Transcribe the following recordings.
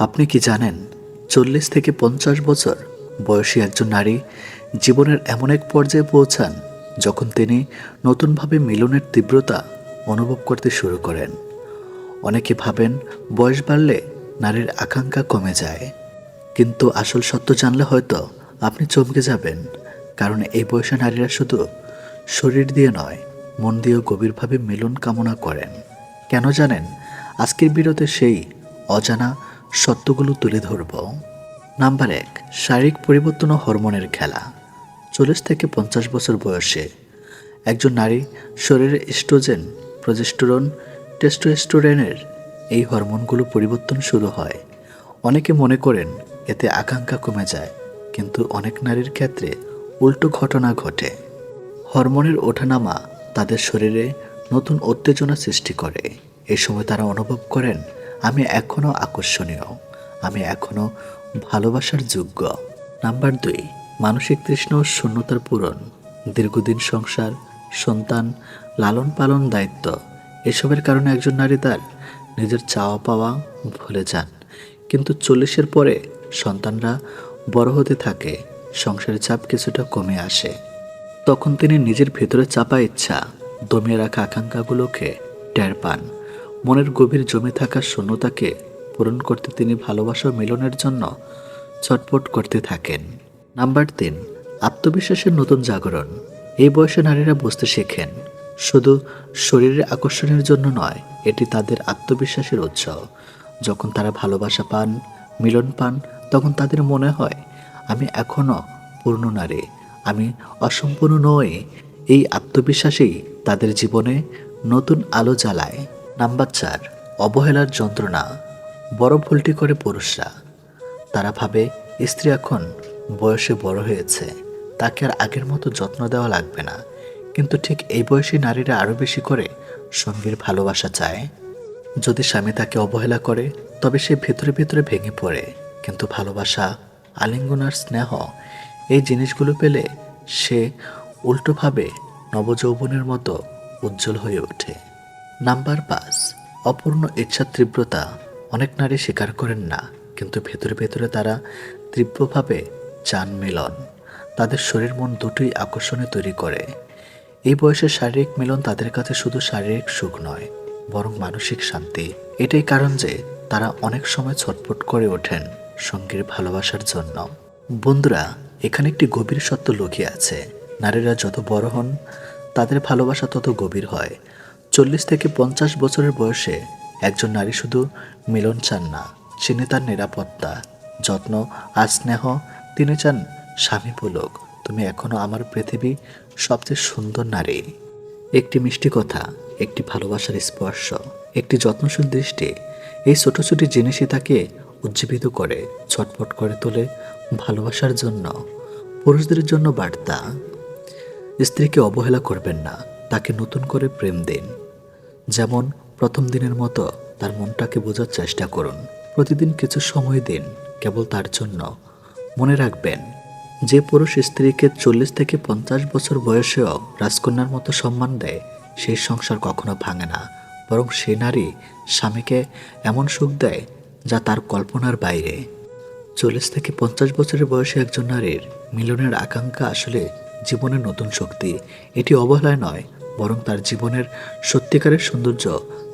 আপনি কি জানেন, চল্লিশ থেকে পঞ্চাশ বছর বয়সী একজন নারী জীবনের এমন এক পর্যায়ে পৌঁছান যখন তিনি নতুনভাবে মিলনের তীব্রতা অনুভব করতে শুরু করেন। অনেকে ভাবেন, বয়স বাড়লে নারীর আকাঙ্ক্ষা কমে যায়। কিন্তু আসল সত্য জানলে হয়তো আপনি চমকে যাবেন, কারণ এই বয়সে নারীরা শুধু শরীর দিয়ে নয়, মন দিয়েও গভীরভাবে মিলন কামনা করেন। কেন জানেন, আজকের বিরতে সেই অজানা সত্যগুলো তুলে ধরব। নাম্বার এক, শারীরিক পরিবর্তন ও হরমোনের খেলা। চল্লিশ থেকে পঞ্চাশ বছর বয়সে একজন নারী শরীরে ইস্ট্রোজেন প্রজেস্টোরন টেস্টোস্টোরেনের এই হরমোনগুলো পরিবর্তন শুরু হয়। অনেকে মনে করেন এতে আকাঙ্ক্ষা কমে যায়, কিন্তু অনেক নারীর ক্ষেত্রে উল্টো ঘটনা ঘটে। হরমোনের ওঠানামা তাদের শরীরে নতুন উত্তেজনা সৃষ্টি করে। এই সময় তারা অনুভব করেন আমি এখনও আকর্ষণীয়। আমি এখনও ভালোবাসার যোগ্য। নাম্বার দুই, মানসিক তৃষ্ণ শূন্যতার পূরণ। দীর্ঘদিন সংসার, সন্তান লালন পালন দায়িত্ব, এসবের কারণে একজন নারী তার নিজের চাওয়া পাওয়া ভুলে যান। কিন্তু চল্লিশের পরে সন্তানরা বড় হতে থাকে, সংসারের চাপ কিছুটা কমে আসে। তখন তিনি নিজের ভেতরে চাপা ইচ্ছা দমিয়ে রাখা আকাঙ্ক্ষাগুলোকে টের পান। মনের গভীর জমে থাকা শূন্যতাকে পূরণ করতে তিনি ভালোবাসা মিলনের জন্য ছটপট করতে থাকেন। নাম্বার তিন, আত্মবিশ্বাসের নতুন জাগরণ। এই বয়সে নারীরা বুঝতে শেখেন, শুধু শরীরের আকর্ষণের জন্য নয়, এটি তাদের আত্মবিশ্বাসের উৎস। যখন তারা ভালোবাসা পান, মিলন পান, তখন তাদের মনে হয়, আমি এখনও পূর্ণ নারী, আমি অসম্পূর্ণ নই। এই আত্মবিশ্বাসেই তাদের জীবনে নতুন আলো জ্বালায়। নাম্বার চার, অবহেলার যন্ত্রণা। বড় ভুলটি করে পুরুষরা। তারা ভাবে, স্ত্রী এখন বয়সে বড় হয়েছে, তাকে আর আগের মতো যত্ন দেওয়া লাগবে না। কিন্তু ঠিক এই বয়সী নারীরা আরও বেশি করে সঙ্গীর ভালোবাসা চায়। যদি স্বামী তাকে অবহেলা করে, তবে সে ভেতরে ভেতরে ভেঙে পড়ে। কিন্তু ভালোবাসা, আলিঙ্গন আর স্নেহ, এই জিনিসগুলো পেলে সে উল্টোভাবে নবযৌবনের মতো উজ্জ্বল হয়ে ওঠে। নাম্বার পাঁচ, অপূর্ণ ইচ্ছার তীব্রতা। অনেক নারী স্বীকার করেন না, কিন্তু ভেতরে ভেতরে তারা তীব্রভাবে চান মিলন। তাদের শরীর মন দুটোই আকর্ষণে তৈরি করে। এই বয়সে শারীরিক মিলন তাদের কাছে শুধু শারীরিক সুখ নয়, বরং মানসিক শান্তি। এটাই কারণ যে তারা অনেক সময় ছটফট করে ওঠেন সঙ্গীর ভালোবাসার জন্য। বন্ধুরা, এখানে একটি গভীর সত্য লুকিয়ে আছে। নারীরা যত বড় হন, তাদের ভালোবাসা তত গভীর হয়। চল্লিশ থেকে পঞ্চাশ বছরের বয়সে একজন নারী শুধু মিলন চান না, চিনে তার নিরাপত্তা, যত্ন আর স্নেহ। তিনি চান, স্বামী পুলক, তুমি এখনও আমার পৃথিবী সবচেয়ে সুন্দর নারী। একটি মিষ্টি কথা, একটি ভালোবাসার স্পর্শ, একটি যত্নশীল দৃষ্টি, এই ছোট ছোট জিনিসই তাকে উজ্জীবিত করে, ছটফট করে তোলে ভালোবাসার জন্য, পুরুষদের জন্য বার্তা। স্ত্রীকে অবহেলা করবেন না, তাকে নতুন করে প্রেম দিন। যেমন প্রথম দিনের মতো তার মনটাকে বোঝার চেষ্টা করুন। প্রতিদিন কিছু সময় দিন, কেবল তার জন্য। মনে রাখবেন, যে পুরুষ স্ত্রীকে চল্লিশ থেকে পঞ্চাশ বছর বয়সেও রাজকন্যার মতো সম্মান দেয়, সেই সংসার কখনো ভাঙে না। বরং সে নারী স্বামীকে এমন সুখ দেয়, যা তার কল্পনার বাইরে। চল্লিশ থেকে পঞ্চাশ বছরের বয়সে একজন নারীর মিলনের আকাঙ্ক্ষা আসলে জীবনের নতুন শক্তি। এটি অবহেলায় নয় বরং তার জীবনের সত্যিকারের সৌন্দর্য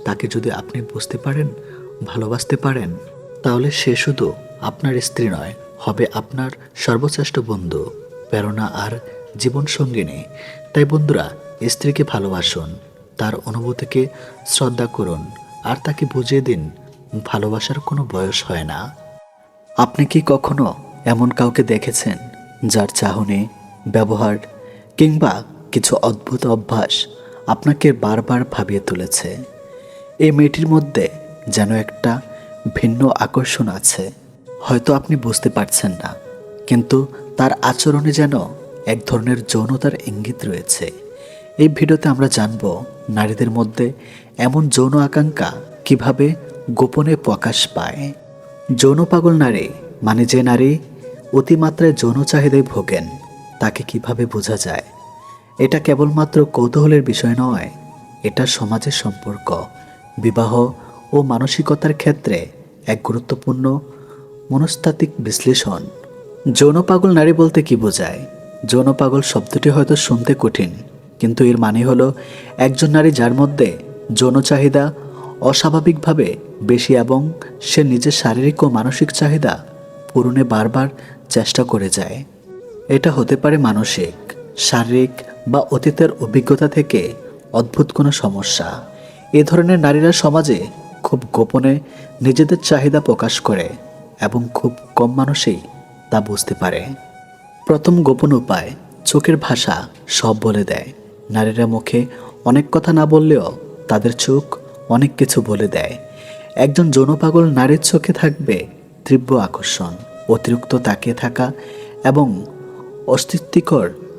তাকে যদি আপনি বুঝতে পারেন, ভালোবাসতে পারেন, তাহলে সে শুধু আপনার স্ত্রী নয়, হবে আপনার সর্বশ্রেষ্ঠ বন্ধু। প্রেরণা আর জীবন সঙ্গিনী। তাই বন্ধুরা, স্ত্রীকে ভালোবাসুন, তার অনুভূতিকে শ্রদ্ধা করুন, আর তাকে বুঝিয়ে দিন, ভালোবাসার কোনো বয়স হয় না। আপনি কি কখনো এমন কাউকে দেখেছেন, যার চাহনি, ব্যবহার কিংবা কিছু অদ্ভুত অভ্যাস আপনাকে বারবার ভাবিয়ে তুলেছে। এই মেয়েটির মধ্যে যেন একটা ভিন্ন আকর্ষণ আছে। হয়তো আপনি বুঝতে পারছেন না, কিন্তু তার আচরণে যেন এক ধরনের যৌনতার ইঙ্গিত রয়েছে। এই ভিডিওতে আমরা জানব নারীদের মধ্যে এমন যৌন আকাঙ্ক্ষা কীভাবে গোপনে প্রকাশ পায়। যৌন পাগল নারী মানে যে নারী অতিমাত্রায় যৌন চাহিদায় ভোগেন, তাকে কীভাবে বোঝা যায়? এটা কেবলমাত্র কৌতূহলের বিষয় নয়, এটা সমাজের সম্পর্ক, বিবাহ ও মানসিকতার ক্ষেত্রে এক গুরুত্বপূর্ণ মনস্তাত্ত্বিক বিশ্লেষণ। যৌন পাগল নারী বলতে কি বোঝায়? যৌন পাগল শব্দটি হয়তো শুনতে কঠিন, কিন্তু এর মানে হলো একজন নারী যার মধ্যে যৌন চাহিদা অস্বাভাবিকভাবে বেশি এবং সে নিজের শারীরিক ও মানসিক চাহিদা পূরণে বারবার চেষ্টা করে যায়। এটা হতে পারে মানসিক, শারীরিক বা অতীতের অভিজ্ঞতা থেকে অদ্ভুত কোনো সমস্যা। এ ধরনের নারীরা সমাজে খুব গোপনে নিজেদের চাহিদা প্রকাশ করে এবং খুব কম মানুষই তা বুঝতে পারে। প্রথম গোপন উপায়, চোখের ভাষা সব বলে দেয়। নারীরা মুখে অনেক কথা না বললেও তাদের চোখ অনেক কিছু বলে দেয়। একজন যৌনপাগল নারীর চোখে থাকবে তীব্র আকর্ষণ, অতিরিক্ত তাকিয়ে থাকা এবং অস্তিত্বিকর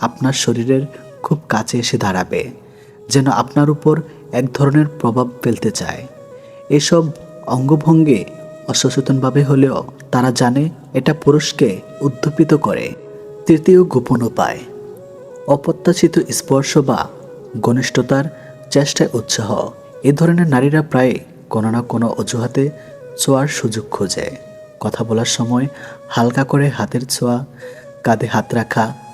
আপনার শরীরের খুব কাছে এসে দাঁড়াবে, যেন আপনার উপর এক ধরনের প্রভাব ফেলতে চায়। এসব অঙ্গভঙ্গে অসচেতনভাবে হলেও তারা জানে এটা পুরুষকে উদ্দীপিত করে, তৃতীয় গোপন উপায়। অপ্রত্যাশিত স্পর্শ বা ঘনিষ্ঠতার চেষ্টায় উৎসাহ। এ ধরনের নারীরা প্রায় কোনো না কোনো অজুহাতে ছোঁয়ার সুযোগ খোঁজে। কথা বলার সময় হালকা করে হাতের ছোঁয়া, কাঁধে হাত রাখা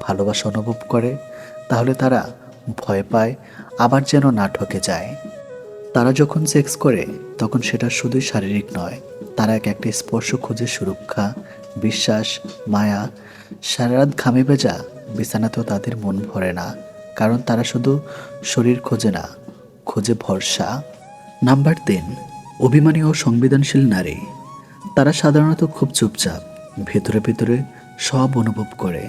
ভালোবাসা অনুভব করে, তাহলে তারা ভয় পায়, আবার যেন না ঠকে যায়। তারা যখন সেক্স করে, তখন সেটা শুধুই শারীরিক নয়, তারা এক একটা স্পর্শ খুঁজে সুরক্ষা, বিশ্বাস, মায়া, সারা রাত ঘামে ভেজা, বিছানাতেও তাদের মন ভরে না, কারণ তারা শুধু শরীর খোঁজে না, খোঁজে ভরসা। নাম্বার তিন, অভিমানী ও সংবেদনশীল নারী। তারা সাধারণত খুব চুপচাপ, ভেতরে ভেতরে সব অনুভব করে।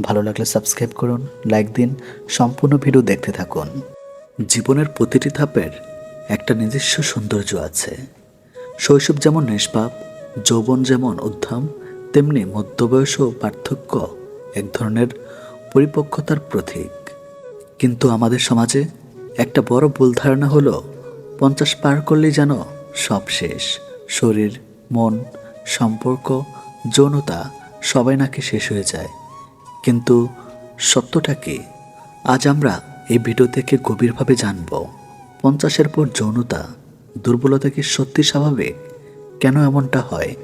ভালো লাগলে সাবস্ক্রাইব করুন লাইক দিন, সম্পূর্ণ ভিডিও দেখতে থাকুন। জীবনের প্রতিটি ধাপের একটা নিজস্ব সৌন্দর্য আছে। শৈশব যেমন নিষ্পাপ, যৌবন যেমন উদ্যম, তেমনি মধ্যবয়স ও পার্থক্য এক ধরনের পরিপক্কতার প্রতীক। কিন্তু আমাদের সমাজে একটা বড় ভুল ধারণা হলো, পঞ্চাশ পার করলেই যেন সব শেষ। শরীর, মন, সম্পর্ক, যৌনতা সবাই নাকি শেষ হয়ে যায়। কিন্তু সত্যটা কি আজ আমরা এই ভিডিও থেকে গভীরভাবে জানব। পঞ্চাশের পর যৌনতা দুর্বলতা কি সত্যি স্বাভাবিক কেন এমনটা হয়?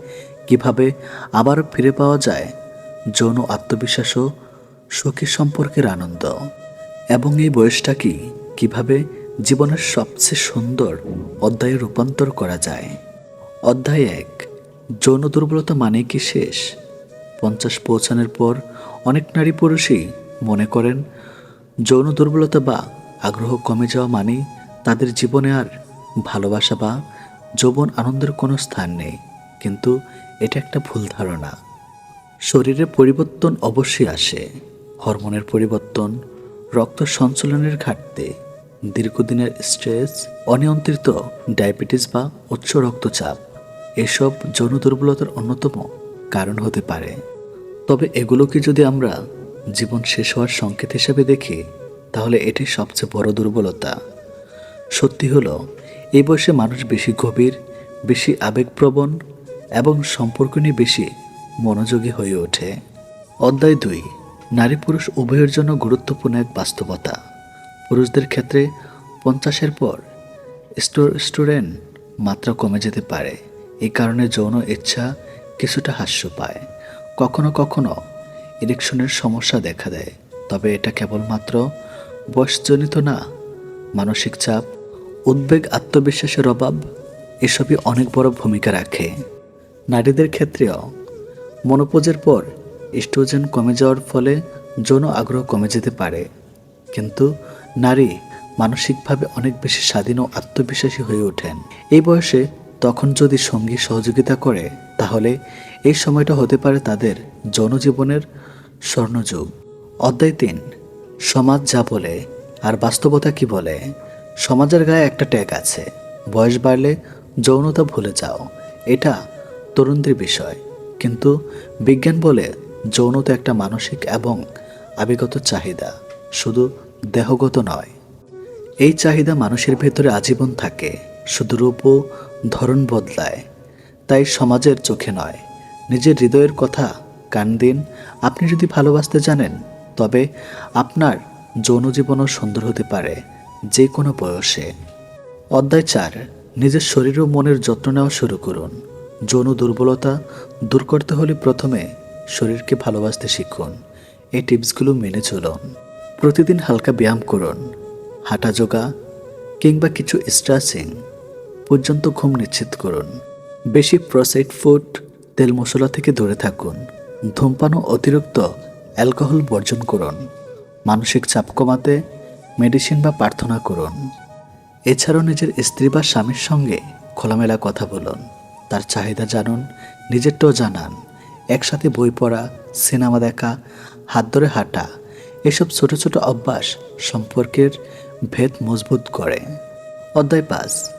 কীভাবে আবার ফিরে পাওয়া যায় যৌন আত্মবিশ্বাস ও সুখী সম্পর্কের আনন্দ? এবং এই বয়সটা কি? কীভাবে জীবনের সবচেয়ে সুন্দর অধ্যায়ে রূপান্তর করা যায়? অধ্যায় এক, যৌন দুর্বলতা মানে কি শেষ? পঞ্চাশ পৌঁছানোর পর অনেক নারী পুরুষই মনে করেন, যৌন দুর্বলতা বা আগ্রহ কমে যাওয়া মানে তাদের জীবনে আর ভালোবাসা বা যৌবন আনন্দের কোনো স্থান নেই। কিন্তু এটা একটা ভুল ধারণা। শরীরে পরিবর্তন অবশ্যই আসে। হরমোনের পরিবর্তন, রক্ত সঞ্চালনের ঘাটতি, দীর্ঘদিনের স্ট্রেস, অনিয়ন্ত্রিত ডায়াবেটিস বা উচ্চ রক্তচাপ, এসব যৌন দুর্বলতার অন্যতম কারণ হতে পারে। তবে এগুলোকে যদি আমরা জীবন শেষ হওয়ার সংকেত হিসেবে দেখি, তাহলে এটি সবচেয়ে বড় দুর্বলতা। সত্যি হলো, এই বয়সে মানুষ বেশি গভীর, বেশি আবেগপ্রবণ এবং সম্পর্ক নিয়ে বেশি মনোযোগী হয়ে ওঠে। অধ্যায় দুই, নারী পুরুষ উভয়ের জন্য গুরুত্বপূর্ণ এক বাস্তবতা। পুরুষদের ক্ষেত্রে পঞ্চাশের পর স্টোরেন্ট মাত্রা কমে যেতে পারে। এই কারণে যৌন ইচ্ছা কিছুটা হ্রাস পায়। কখনো কখনো ইরেকশনের সমস্যা দেখা দেয়। তবে এটা কেবলমাত্র বয়সজনিত না, মানসিক চাপ, উদ্বেগ, আত্মবিশ্বাসের অভাব, এসবই অনেক বড় ভূমিকা রাখে। নারীদের ক্ষেত্রেও মনোপোজের পর স্ট্রোজেন কমে যাওয়ার ফলে যৌন আগ্রহ কমে যেতে পারে। কিন্তু নারী মানসিকভাবে অনেক বেশি স্বাধীন ও আত্মবিশ্বাসী হয়ে ওঠেন। এই বয়সে তখন যদি সঙ্গী সহযোগিতা করে, তাহলে এই সময়টা হতে পারে তাদের জনজীবনের স্বর্ণযুগ। অধ্যায় তিন, সমাজ যা বলে আর বাস্তবতা কি বলে? সমাজের গায়ে একটা ট্যাগ আছে, বয়স বাড়লে যৌনতা ভুলে যাও। এটা তরুণদের বিষয়। কিন্তু বিজ্ঞান বলে যৌনতা একটা মানসিক এবং আবেগত চাহিদা, শুধু দেহগত নয়। এই চাহিদা মানুষের ভেতরে আজীবন থাকে। শুধু রূপ ও ধরন বদলায়। তাই সমাজের চোখে নয়, নিজের হৃদয়ের কথা কান দিন। আপনি যদি ভালোবাসতে জানেন, তবে আপনার যৌন জীবনও সুন্দর হতে পারে যে কোনো বয়সে। অধ্যায় চার, নিজের শরীর ও মনের যত্ন নেওয়া শুরু করুন। যৌন দুর্বলতা দূর করতে হলে প্রথমে শরীরকে ভালোবাসতে শিখুন। এই টিপসগুলো মেনে চলুন। প্রতিদিন হালকা ব্যায়াম করুন হাঁটা যোগা কিংবা কিছু স্ট্রেচিং পর্যন্ত ঘুম নিশ্চিত করুন। বেশি প্রসেড ফুড, তেল মশলা থেকে দূরে থাকুন। ধূমপান ও অতিরিক্ত অ্যালকোহল বর্জন করুন। মানসিক চাপ কমাতে মেডিসিন বা প্রার্থনা করুন। এছাড়াও নিজের স্ত্রী বা স্বামীর সঙ্গে খোলামেলা কথা বলুন। তার চাহিদা জানুন, নিজেরটাও জানান। একসাথে বই পড়া, সিনেমা দেখা, হাত ধরে হাঁটা, এসব ছোট ছোট অভ্যাস সম্পর্কের ভেদ মজবুত করে। অধ্যায় পাঁচ।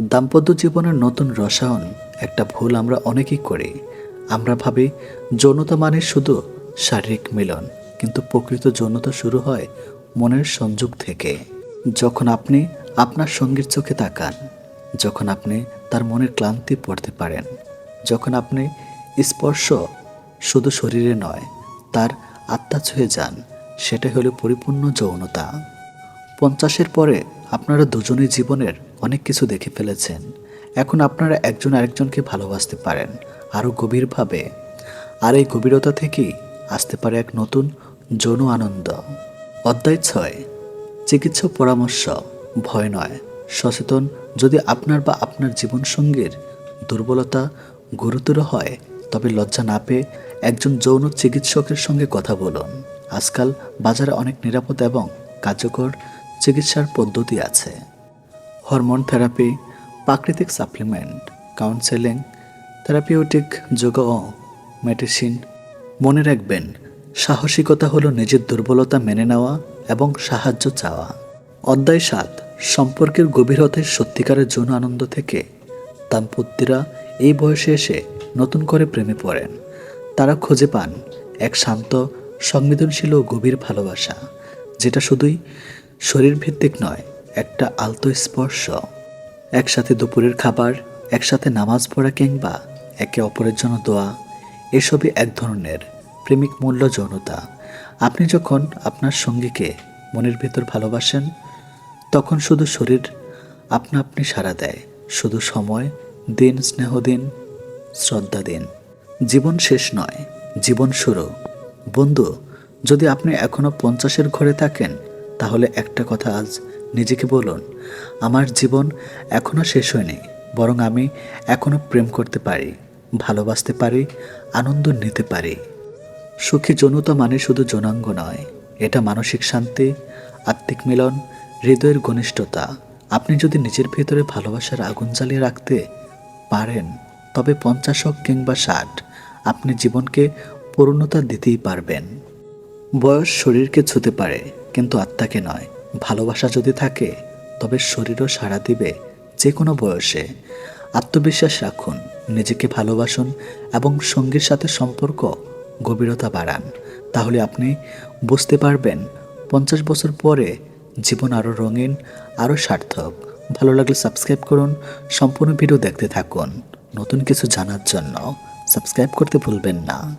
দাম্পত্য জীবনের নতুন রসায়ন একটা ভুল আমরা অনেকেই করি। আমরা ভাবি, যৌনতা মানে শুধু শারীরিক মিলন, কিন্তু প্রকৃত যৌনতা শুরু হয় মনের সংযোগ থেকে। যখন আপনি আপনার সঙ্গীর চোখে তাকান, যখন আপনি তার মনের ক্লান্তি পড়তে পারেন, যখন আপনি স্পর্শ শুধু শরীরে নয়, তার আত্মা ছুঁয়ে যান, সেটাই হলো পরিপূর্ণ যৌনতা। পঞ্চাশের পরে আপনারা দুজনেই জীবনের অনেক কিছু দেখে ফেলেছেন। এখন আপনারা একজন আরেকজনকে ভালোবাসতে পারেন আরও গভীরভাবে। আর এই গভীরতা থেকেই আসতে পারে এক নতুন যৌন আনন্দ। অধ্যায় ছয়, চিকিৎসা পরামর্শ। ভয় নয়, সচেতন যদি আপনার বা আপনার জীবনসঙ্গীর দুর্বলতা গুরুতর হয়, তবে লজ্জা না পেয়ে একজন যৌন চিকিৎসকের সঙ্গে কথা বলুন। আজকাল বাজারে অনেক নিরাপদ এবং কার্যকর চিকিৎসার পদ্ধতি আছে। হরমোন থেরাপি, প্রাকৃতিক সাপ্লিমেন্ট, কাউন্সেলিং, থেরাপিউটিক যোগ মেডিসিন। মনে রাখবেন, সাহসিকতা হলো নিজের দুর্বলতা মেনে নেওয়া এবং সাহায্য চাওয়া। অধ্যায় সাত, সম্পর্কের গভীরতায় সত্যিকারের যৌন আনন্দ থেকে দাম্পত্যরা এই বয়সে এসে নতুন করে প্রেমে পড়েন। তারা খুঁজে পান এক শান্ত, সংবেদনশীল ও গভীর ভালোবাসা, যেটা শুধুই শরীরভিত্তিক নয় একটা আলতো স্পর্শ। একসাথে দুপুরের খাবার, একসাথে নামাজ পড়া কিংবা একে অপরের জন্য দোয়া, এসবই এক ধরনের প্রেমিক মূল্য যৌনতা। আপনি যখন আপনার সঙ্গীকে মনের ভেতর ভালোবাসেন, তখন শুধু শরীর আপনা আপনি সাড়া দেয়, শুধু সময় দিন, স্নেহ দিন, শ্রদ্ধা দিন। জীবন শেষ নয়, জীবন শুরু। বন্ধু, যদি আপনি এখনও পঞ্চাশের ঘরে থাকেন, তাহলে একটা কথা আজ নিজেকে বলুন, আমার জীবন এখনও শেষ হয়নি, বরং আমি এখনও প্রেম করতে পারি, ভালোবাসতে পারি, আনন্দ নিতে পারি। সুখী যৌনতা মানে শুধু যৌনাঙ্গ নয়, এটা মানসিক শান্তি, আত্মিক মিলন, হৃদয়ের ঘনিষ্ঠতা। আপনি যদি নিজের ভেতরে ভালোবাসার আগুন জ্বালিয়ে রাখতে পারেন, তবে পঞ্চাশ হোক কিংবা ষাট, আপনি জীবনকে পূর্ণতা দিতেই পারবেন। বয়স শরীরকে ছুতে পারে, কিন্তু আত্মাকে নয়। ভালোবাসা যদি থাকে, তবে শরীরও সাড়া দিবে যে কোনো বয়সে। আত্মবিশ্বাস রাখুন, নিজেকে ভালোবাসুন এবং সঙ্গীর সাথে সম্পর্ক গভীরতা বাড়ান। তাহলে আপনি বুঝতে পারবেন, পঞ্চাশ বছর পরে জীবন আরও রঙিন, আরও সার্থক। ভালো লাগলে সাবস্ক্রাইব করুন, সম্পূর্ণ ভিডিও দেখতে থাকুন। নতুন কিছু জানার জন্য সাবস্ক্রাইব করতে ভুলবেন না।